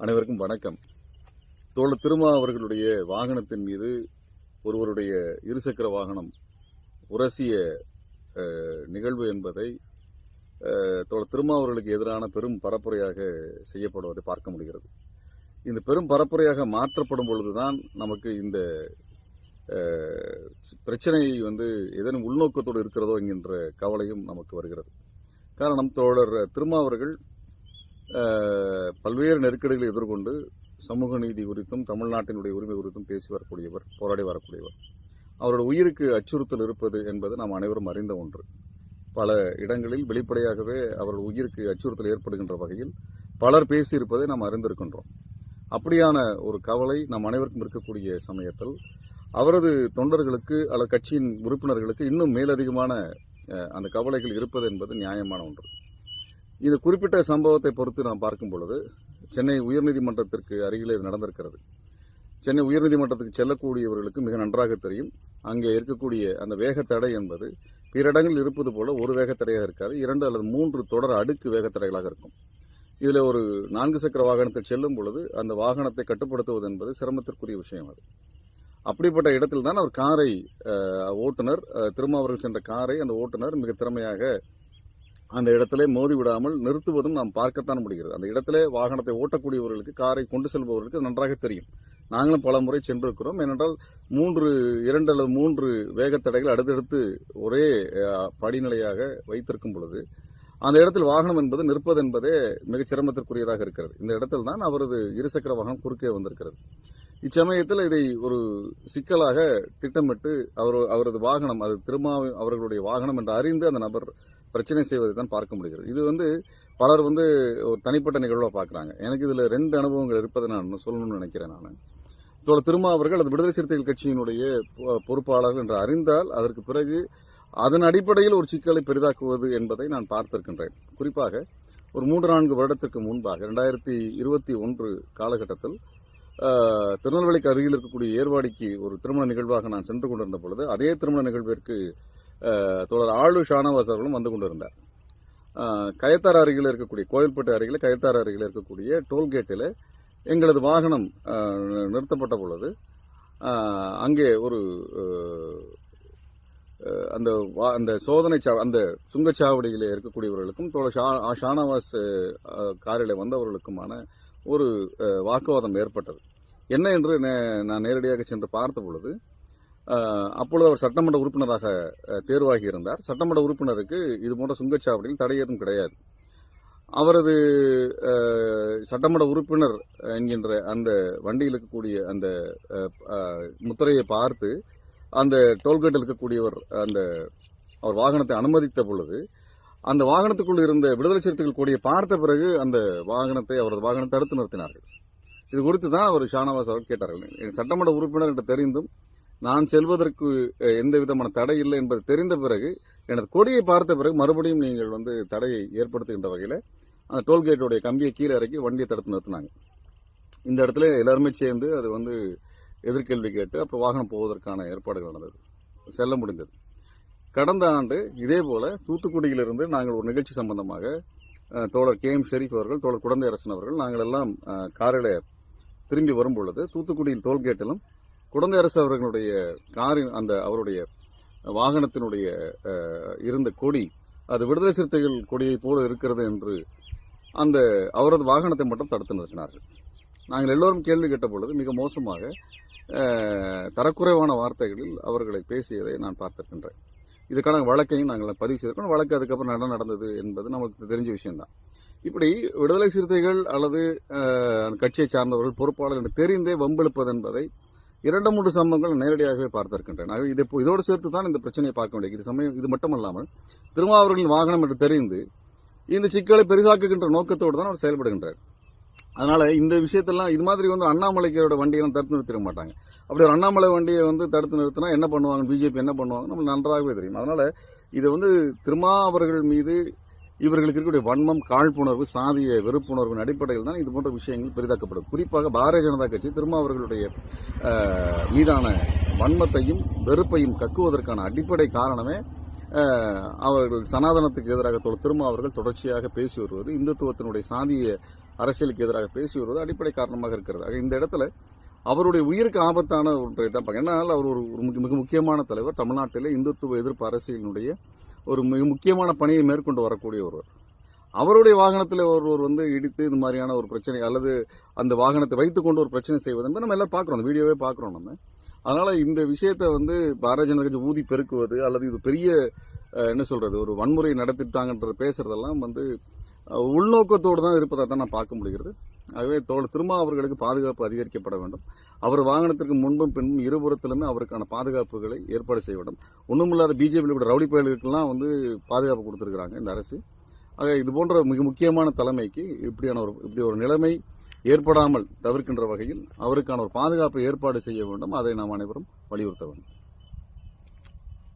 அனைவருக்கும் வணக்கம். தோழர் திருமா அவர்களுடைய வாகனத்தின் மீது ஒருவருடைய இருசக்கர வாகனம் உரசிய நிகழ்வு என்பதை தோழர் திருமா அவர்களுக்கு எதிரான பெரும் பரப்புரையாக செய்யப்படுவதை பார்க்க முடிகிறது. இந்த பெரும் பரப்புரையாக மாற்றப்படும் பொழுதுதான் நமக்கு இந்த பிரச்சனையை பிரச்சனை வந்து ஏதேனும் உள்நோக்கத்தோடு இருக்கிறதோ என்கின்ற கவலையும் நமக்கு வருகிறது. காரணம் தோழர் திருமா அவர்கள் பல்வேறு நெருக்கடிகளை எதிர்கொண்டு சமூக நீதி குறித்தும் தமிழ்நாட்டினுடைய உரிமை குறித்தும் பேசி வரக்கூடியவர் போராடி வரக்கூடியவர். அவரோட உயிருக்கு அச்சுறுத்தல் இருப்பது என்பது நாம் அனைவரும் அறிந்த ஒன்று. பல இடங்களில் வெளிப்படையாகவே அவர்கள் உயிருக்கு அச்சுறுத்தல் ஏற்படுகின்ற வகையில் பலர் பேசியிருப்பதை நாம் அறிந்திருக்கின்றோம். அப்படியான ஒரு கவலை நம் அனைவருக்கும் இருக்கக்கூடிய சமயத்தில் அவரது தொண்டர்களுக்கு அல்லது கட்சியின் உறுப்பினர்களுக்கு இன்னும் மேலதிகமான அந்த கவலைகள் இருப்பது என்பது நியாயமான ஒன்று. இந்த குறிப்பிட்ட சம்பவத்தை பொறுத்து நாம் பார்க்கும் பொழுது சென்னை உயர்நீதிமன்றத்திற்கு அருகில் இது நடந்திருக்கிறது. சென்னை உயர்நீதிமன்றத்துக்கு செல்லக்கூடியவர்களுக்கு மிக நன்றாக தெரியும். அங்கே இருக்கக்கூடிய அந்த வேகத்தடை என்பது பிற இடங்களில் இருப்பது போல ஒரு வேகத்தடையாக இருக்காது. இரண்டு அல்லது மூன்று தொடர் அடுக்கு வேகத்தடைகளாக இருக்கும். இதில் ஒரு நான்கு சக்கர வாகனத்தில் செல்லும் பொழுது அந்த வாகனத்தை கட்டுப்படுத்துவது என்பது சிரமத்திற்குரிய விஷயம் அது. அப்படிப்பட்ட இடத்தில் தான் அவர் காரை ஓட்டுநர் திருமாவர்கள் சென்ற காரை அந்த ஓட்டுநர் மிக திறமையாக அந்த இடத்திலே மோதி விடாமல் நிறுத்துவதும் நாம் பார்க்கத்தான் முடிகிறது. அந்த இடத்திலே வாகனத்தை ஓட்டக்கூடியவர்களுக்கு காரை கொண்டு செல்பவர்களுக்கு நன்றாக தெரியும். நாங்களும் பல முறை சென்றிருக்கிறோம். ஏனென்றால் மூன்று இரண்டு அல்லது மூன்று வேகத்தடைகள் அடுத்தடுத்து ஒரே படிநிலையாக வைத்திருக்கும் பொழுது அந்த இடத்தில் வாகனம் என்பது நிற்பது என்பதே மிகச் சிரமத்திற்குரியதாக இருக்கிறது. இந்த இடத்தில் தான் அவரது இருசக்கர வாகனம் குறுக்கே வந்திருக்கிறது. இச்சமயத்தில் இதை ஒரு சிக்கலாக திட்டமிட்டு அவர் அவரது வாகனம் அது திருமாவை அவர்களுடைய வாகனம் என்று அறிந்து அந்த நபர் பிரச்சனை செய்வதை தான் பார்க்க முடிகிறது. இது வந்து பலர் வந்து ஒரு தனிப்பட்ட நிகழ்வாக பார்க்குறாங்க. எனக்கு இதில் ரெண்டு அனுபவங்கள் இருப்பதை நான் சொல்லணும்னு நினைக்கிறேன் நான். இதோட திருமா அவர்கள் அது விடுதலை சிறுத்தைகள் கட்சியினுடைய பொ- பொறுப்பாளர்கள் என்று அறிந்தால் அதற்கு பிறகு அதன் அடிப்படையில் ஒரு சிக்கலை பெரிதாக்குவது என்பதை நான் பார்த்திருக்கின்றேன். குறிப்பாக ஒரு மூன்று நான்கு வருடத்திற்கு முன்பாக ரெண்டாயிரத்தி இருபத்தி ஒன்று காலகட்டத்தில் திருநெல்வேலிக்கு அருகில் இருக்கக்கூடிய ஏர்வாடிக்கு ஒரு திருமண நிகழ்வாக நான் சென்று கொண்டிருந்த பொழுது அதே திருமண நிகழ்விற்கு தொடர் தோழர் ஆளு ஷானவாஸ் அவர்களும் வந்து கொண்டிருந்தார். கயத்தார் அருகில் இருக்கக்கூடிய கோயில்பட்டு அருகில் கயத்தார் அருகில் இருக்கக்கூடிய டோல்கேட்டில் எங்களது வாகனம் நிறுத்தப்பட்ட பொழுது அங்கே ஒரு அந்த வா- அந்த சோதனை சா- அந்த சுங்கச்சாவடியில் இருக்கக்கூடியவர்களுக்கும் தோழர் ஷா- ஷானவாஸ் காரில் வந்தவர்களுக்குமான ஒரு வாக்குவாதம் ஏற்பட்டது. என்ன என்று நே- நான் நேரடியாக சென்று பார்த்த பொழுது அப்பொழுது அவர் சட்டமன்ற உறுப்பினராக தேர்வாகி இருந்தார். சட்டமன்ற உறுப்பினருக்கு இது போன்ற சுங்கச்சாவடியில் தடை ஏதும் கிடையாது. அவரது சட்டமன்ற உறுப்பினர் என்கின்ற அந்த வண்டியில் இருக்கக்கூடிய அந்த முத்திரையை பார்த்து அந்த டோல்கேட்டில் இருக்கக்கூடியவர் அந்த அவர் வாகனத்தை அனுமதித்த பொழுது அந்த வாகனத்துக்குள் இருந்த விடுதலை சிறுத்தைகள் கூடிய பார்த்த பிறகு அந்த வாகனத்தை அவரது வாகனத்தை தடுத்து நிறுத்தினார்கள். இது குறித்து தான் அவர் ஷானவாஸ் அவர் கேட்டார்கள். என் சட்டமன்ற உறுப்பினர் என்று தெரிந்தும் நான் செல்வதற்கு எந்த விதமான தடை இல்லை என்பது தெரிந்த பிறகு எனது கொடியை பார்த்த பிறகு மறுபடியும் நீங்கள் வந்து தடையை ஏற்படுத்துகின்ற வகையில் அந்த டோல்கேட்டுடைய கம்பியை கீழே இறக்கி வண்டியை தடுத்து நிறுத்தினாங்க. இந்த இடத்துல எல்லாருமே சேர்ந்து அது வந்து எதிர்கேள்வி கேட்டு அப்போ வாகனம் போவதற்கான ஏற்பாடுகள் நடந்தது. செல்ல முடிந்தது. கடந்த ஆண்டு இதே போல தூத்துக்குடியிலிருந்து நாங்கள் ஒரு நிகழ்ச்சி சம்பந்தமாக தோழர் கே எம் ஷெரீப் அவர்கள் தோழர் குழந்தை அரசன் அவர்கள் நாங்கள் எல்லாம் காரில் திரும்பி வரும்பொழுது தூத்துக்குடியின் தூத்துக்குடியில் டோல்கேட்டிலும் குழந்தை அரசு அவர்களுடைய காரின் அந்த அவருடைய வாகனத்தினுடைய இருந்த கொடி அது விடுதலை சிறுத்தைகள் கொடியை போல இருக்கிறது என்று அந்த அவரது வாகனத்தை மட்டும் தடுத்து நிறுத்தினார்கள். நாங்கள் எல்லோரும் கேள்வி கேட்ட பொழுது மிக மோசமாக தரக்குறைவான வார்த்தைகளில் அவர்களை பேசியதை நான் பார்த்திருக்கின்றேன். இதுக்கான வழக்கையும் நாங்கள் பதிவு செய்திருக்கோம். வழக்கு அதுக்கப்புறம் என்ன நடந்தது என்பது நமக்கு தெரிஞ்ச விஷயம்தான். இப்படி விடுதலை சிறுத்தைகள் அல்லது கட்சியை சார்ந்தவர்கள் பொறுப்பாளர் என்று தெரிந்தே வம்பெழுப்பது என்பதை இரண்டு மூன்று சம்பவங்கள் நேரடியாகவே பார்த்திருக்கின்றன. இது இப்போ இதோடு சேர்த்து தான் இந்த பிரச்சனையை பார்க்க வேண்டியது. இது சமயம் இது மட்டுமல்லாமல் திருமாவர்களின் வாகனம் என்று தெரிந்து இந்த சிக்கலை பெரிசாக்குகின்ற நோக்கத்தோடு தான் அவர் செயல்படுகின்றார். அதனால இந்த விஷயத்தெல்லாம் இது மாதிரி வந்து அண்ணாமலைக்கோட வண்டியெல்லாம் தடுத்து நிறுத்திட மாட்டாங்க. அப்படி ஒரு அண்ணாமலை வண்டியை வந்து தடுத்து நிறுத்தினா என்ன பண்ணுவாங்க? பிஜேபி என்ன பண்ணுவாங்க? நம்மளுக்கு நன்றாகவே தெரியும். அதனால இது வந்து திருமா அவர்கள் மீது இவர்களுக்கு இருக்கக்கூடிய வன்மம் காழ்ப்புணர்வு சாதிய வெறுப்புணர்வின் அடிப்படையில் தான் இது போன்ற விஷயங்கள் பெரிதாக்கப்படும். குறிப்பாக பாரதிய ஜனதா கட்சி திருமா அவர்களுடைய மீதான வன்மத்தையும் வெறுப்பையும் கக்குவதற்கான அடிப்படை காரணமே அவர்கள் சனாதனத்துக்கு எதிராக திரும்ப அவர்கள் தொடர்ச்சியாக பேசி வருவது இந்துத்துவத்தினுடைய சாதிய அரசியலுக்கு எதிராக பேசி வருவது அடிப்படை காரணமாக இருக்கிறது. ஆக இந்த இடத்துல அவருடைய உயிருக்கு ஆபத்தான ஒன்றை தான் பார்க்க ஏன்னால் அவர் ஒரு மிக- முக்கியமான தலைவர். தமிழ்நாட்டிலே இந்துத்துவ எதிர்ப்பு அரசியலினுடைய ஒரு மிக முக்கியமான பணியை மேற்கொண்டு வரக்கூடிய ஒருவர். அவருடைய வாகனத்தில் ஒருவர் வந்து இடித்து இந்த மாதிரியான ஒரு பிரச்சனை அல்லது அந்த வாகனத்தை வைத்துக்கொண்டு ஒரு பிரச்சனை செய்வது நம்ம எல்லாம் பார்க்குறோம் அந்த வீடியோவே பார்க்குறோம் நம்ம. அதனால இந்த விஷயத்தை வந்து பாரதிய ஜனதா கட்சி ஊதி பெருக்குவது அல்லது இது பெரிய என்ன சொல்றது ஒரு வன்முறை நடத்திட்டாங்கன்ற பேசுறதெல்லாம் வந்து உள்நோக்கத்தோடு தான் இருப்பதாக தான் நான் பார்க்க முடிகிறது. ஆகவே தோழர் திருமா அவர்களுக்கு பாதுகாப்பு அதிகரிக்கப்பட வேண்டும். அவர் வாகனத்திற்கு முன்பும் பின்பும் இருபுறத்திலுமே அவருக்கான பாதுகாப்புகளை ஏற்பாடு செய்ய வேண்டும். ஒன்றுமில்லாத பிஜேபியில் கூட ரவுடி பயல்களுக்கெல்லாம் வந்து பாதுகாப்பு கொடுத்துருக்காங்க இந்த அரசு. ஆக இது போன்ற மிக முக்கியமான தலைமைக்கு இப்படியான ஒரு இப்படி ஒரு நிலைமை ஏற்படாமல் தவிர்க்கின்ற வகையில் அவருக்கான ஒரு பாதுகாப்பை ஏற்பாடு செய்ய வேண்டும். அதை நாம் அனைவரும் வலியுறுத்த வேண்டும்.